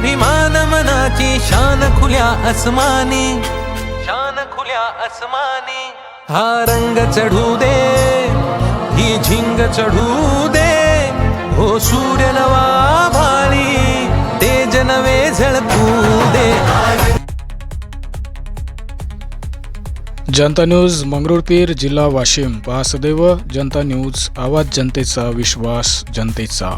अभिमान मनाची शान खुल्या अस्मानी शान खुल्या अस्मानी हा रंग चढू दे ही झिंग चढू दे. हो सूर्य नवा भाळी तेज नवे झळकू दे. जनता न्यूज मंगरुळपीर जिल्हा वाशिम. पहा सदैव जनता न्यूज आवाज जनतेचा विश्वास जनतेचा.